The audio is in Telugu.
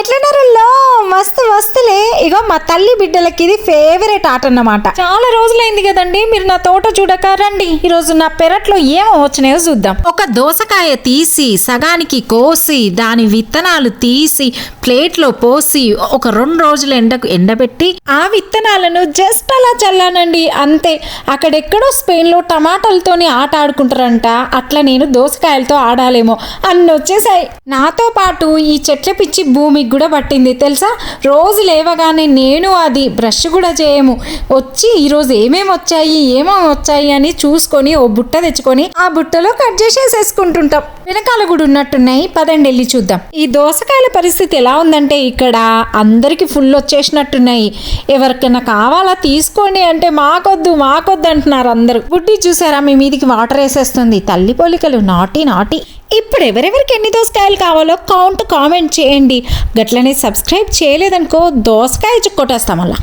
ఎట్లున్నారు ఇగో మా తల్లి బిడ్డలకి ఇది ఫేవరెట్ ఆట అన్నమాట. చాలా రోజులైంది కదండి మీరు నా తోట చూడక రండి. ఈ రోజు నా పెరట్లో ఏమో వచ్చినాయో చూద్దాం. ఒక దోసకాయ తీసి సగానికి కోసి దాని విత్తనాలు తీసి ప్లేట్లో పోసి ఒక రెండు రోజులు ఎండకు ఎండబెట్టి ఆ విత్తనాలను జస్ట్ అలా చల్లానండి అంతే. అక్కడెక్కడో స్పెయిన్లో టమాటాలతోని ఆట ఆడుకుంటారంట. అట్లా నేను దోసకాయలతో ఆడాలేమో. అన్ని వచ్చేసాయి. నాతో పాటు ఈ చెట్ల పిచ్చి భూమికి కూడా పట్టింది తెలుసా? రోజు లేవగానే నేను అది బ్రష్ కూడా చేయము. వచ్చి ఈరోజు ఏమేమి వచ్చాయి ఏమేమి వచ్చాయి అని చూసుకొని ఓ బుట్ట తెచ్చుకొని ఆ బుట్టలో కట్ చేసేసేసుకుంటుంటాం. వెనకాల కూడా ఉన్నట్టున్నాయి. పదండి వెళ్ళి చూద్దాం. ఈ దోసకాయల పరిస్థితి ఎలా ఉందంటే ఇక్కడ అందరికి ఫుల్ వచ్చేసినట్టున్నాయి. ఎవరికైనా కావాలా తీసుకోండి అంటే మాకొద్దు మాకొద్దు అంటున్నారు అందరూ. బుడ్డి చూసారా మీ మీదికి వాటర్ వేసేస్తుంది. తల్లి పోలికలు నాటి నాటి. ఇప్పుడు ఎవరెవరికి ఎన్ని దోసకాయలు కావాలో కౌంట్ కామెంట్ చేయండి. గట్లనే సబ్స్క్రైబ్ చేయలేదనుకో దోసకాయ చుక్కొట్టేస్తాం అలా